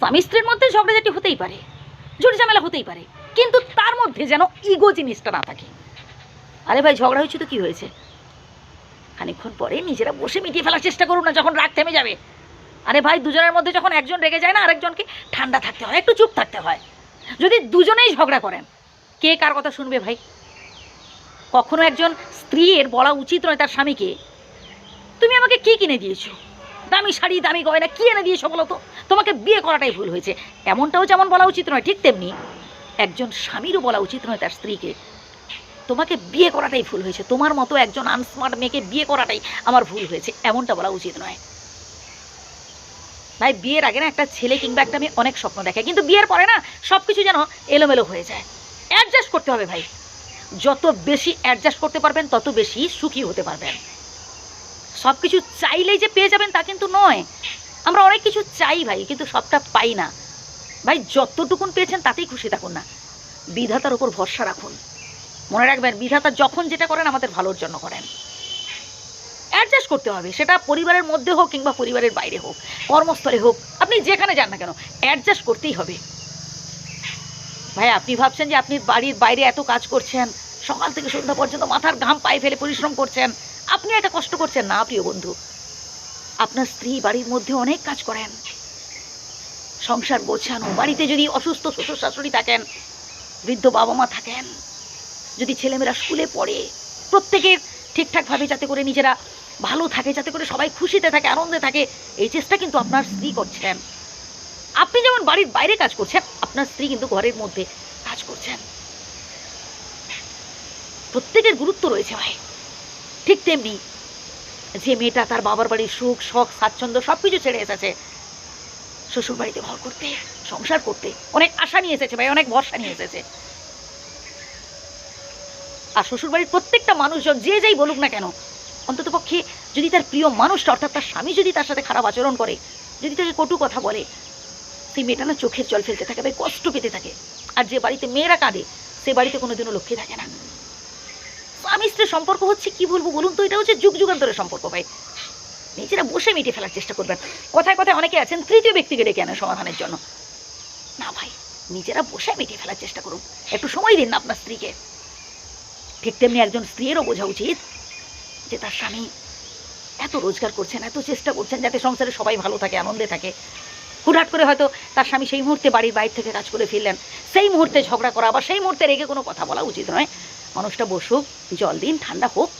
স্বামী স্ত্রীর মধ্যে ঝগড়াঝাটি হতেই পারে, ঝুট ঝামেলা হতেই পারে, কিন্তু তার মধ্যে যেন ইগো জিনিসটা না থাকে। আরে ভাই, ঝগড়া হয়েছে তো কি হয়েছে? খানিকক্ষণ পরে নিজেরা বসে মিটিয়ে ফেলার চেষ্টা করুন না, যখন রাগ থেমে যাবে। আরে ভাই, দুজনের মধ্যে যখন একজন রেগে যায় না, আরেকজনকে ঠান্ডা থাকতে হয়, একটু চুপ থাকতে হয়। যদি দুজনেই ঝগড়া করেন, কে কার কথা শুনবে ভাই? কখনো একজন স্ত্রীর বলা উচিত নয় তার স্বামীকে, তুমি আমাকে কি কিনে দিয়েছ? দামি শাড়ি, দামি গয়না, কি এনে দিয়েছ বলো তো? তোমাকে বিয়ে করাটাই ভুল হয়েছে। এমনটাও যেমন বলা উচিত নয়, ঠিক তেমনি একজন স্বামীরও বলা উচিত নয় তার স্ত্রীকে। তোমাকে বিয়ে করাটাই ভুল হয়েছে। তোমার মতো একজন আনস্মার্ট মেয়েকে বিয়ে করাটাই আমার ভুল হয়েছে, এমনটা বলা উচিত নয়। ভাই, বিয়ের আগে না একটা ছেলে কিংবা একটা মেয়ে অনেক স্বপ্ন দেখে, কিন্তু বিয়ের পরে না সব কিছু যেন এলোমেলো হয়ে যায়। অ্যাডজাস্ট করতে হবে ভাই। যত বেশি অ্যাডজাস্ট করতে পারবেন, তত বেশি সুখী হতে পারবেন। সব কিছু চাইলেই যে পেয়ে যাবেন তা কিন্তু নয়। আমরা অনেক কিছু চাই ভাই, কিন্তু সবটা পাই না। ভাই, যতটুকুন পেয়েছেন তাতেই খুশি থাকুন না। বিধাতার উপর ভরসা রাখুন। মনে রাখবেন, বিধাতা যখন যেটা করেন আমাদের ভালোর জন্য করেন। অ্যাডজাস্ট করতে হবে, সেটা পরিবারের মধ্যে হোক কিংবা পরিবারের বাইরে হোক, কর্মস্থলে হোক, আপনি যেখানে যান না কেন, অ্যাডজাস্ট করতেই হবে। ভাই, আপনি ভাবছেন যে আপনি বাড়ির বাইরে এত কাজ করছেন, সকাল থেকে সন্ধ্যা পর্যন্ত মাথার ঘাম পায়ে ফেলে পরিশ্রম করছেন, আপনি এটা কষ্ট করছেন না, প্রিয় বন্ধু। আপনার স্ত্রী বাড়ির মধ্যে অনেক কাজ করেন। সংসার গোছানো, বাড়িতে যদি অসুস্থ শ্বশুর শাশুড়ি থাকেন, বৃদ্ধ বাবা মা থাকেন, যদি ছেলেমেয়েরা স্কুলে পড়ে, প্রত্যেকের ঠিকঠাকভাবে যাতে করে নিজেরা ভালো থাকে, যাতে করে সবাই খুশিতে থাকে, আনন্দে থাকে, এই চেষ্টা কিন্তু আপনার স্ত্রী করছেন। আপনি যেমন বাড়ির বাইরে কাজ করছেন, আপনার স্ত্রী কিন্তু ঘরের মধ্যে কাজ করছেন। প্রত্যেকের গুরুত্ব রয়েছে ভাই। ঠিক তেমনি যে মেয়েটা তার বাবার বাড়ির সুখ, শখ, স্বাচ্ছন্দ্য সব কিছু ছেড়ে এসেছে। শ্বশুর বাড়িতে ঘর করতে, সংসার করতে অনেক আশা নিয়ে এসেছে ভাই, অনেক ভরসা নিয়ে এসেছে। আর শ্বশুরবাড়ির প্রত্যেকটা মানুষজন যে যাই বলুক না কেন, অন্তত পক্ষে যদি তার প্রিয় মানুষটা, অর্থাৎ তার স্বামী যদি তার সাথে খারাপ আচরণ করে, যদি তাকে কটু কথা বলে, সেই মেয়েটা না চোখের জল ফেলতে থাকে ভাই, কষ্ট পেতে থাকে। আর যে বাড়িতে মেয়েরা কাঁদে, সে বাড়িতে কোনোদিনও লক্ষ্মী থাকে না। স্বামী স্ত্রীর সম্পর্ক হচ্ছে কি বলব বলুন তো? এটা হচ্ছে যুগ যুগান্তরের সম্পর্ক ভাই। নিজেরা বসে মিটে ফেলার চেষ্টা করবেন। কথায় কথায় অনেকে আছেন তৃতীয় ব্যক্তিকে ডেকে আনেন সমাধানের জন্য। না ভাই, নিজেরা বসে মিটিয়ে ফেলার চেষ্টা করুন। একটু সময় দিন না আপনার স্ত্রীকে। ঠিক তেমনি একজন স্ত্রীরও বোঝা উচিত যে তার স্বামী এত রোজগার করছেন, এত চেষ্টা করছেন যাতে সংসারে সবাই ভালো থাকে, আনন্দে থাকে। হুটহাট করে হয়তো তার স্বামী সেই মুহূর্তে বাড়ির বাইরে থেকে কাজ করে ফিরলেন। সেই মুহূর্তে ঝগড়া করা বা সেই মুহূর্তে রেগে কোনো কথা বলা উচিত নয়। মানুষটা বসুক, জল দিন, ঠান্ডা হোক।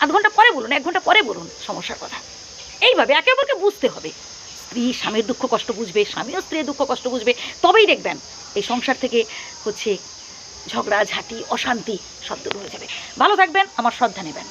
আধ ঘণ্টা পরে বলুন, এক ঘণ্টা পরে বলুন, সমস্যার কথা। এইভাবে একে অপরকে বুঝতে হবে। স্ত্রী স্বামীর দুঃখ কষ্ট বুঝবে, স্বামীও স্ত্রীর দুঃখ কষ্ট বুঝবে। তবেই দেখবেন, এই সংসার থেকে হচ্ছে ঝগড়া, ঝাঁটি, অশান্তি সব দূর হয়ে যাবে। ভালো থাকবেন, আমার শ্রদ্ধা নেবেন।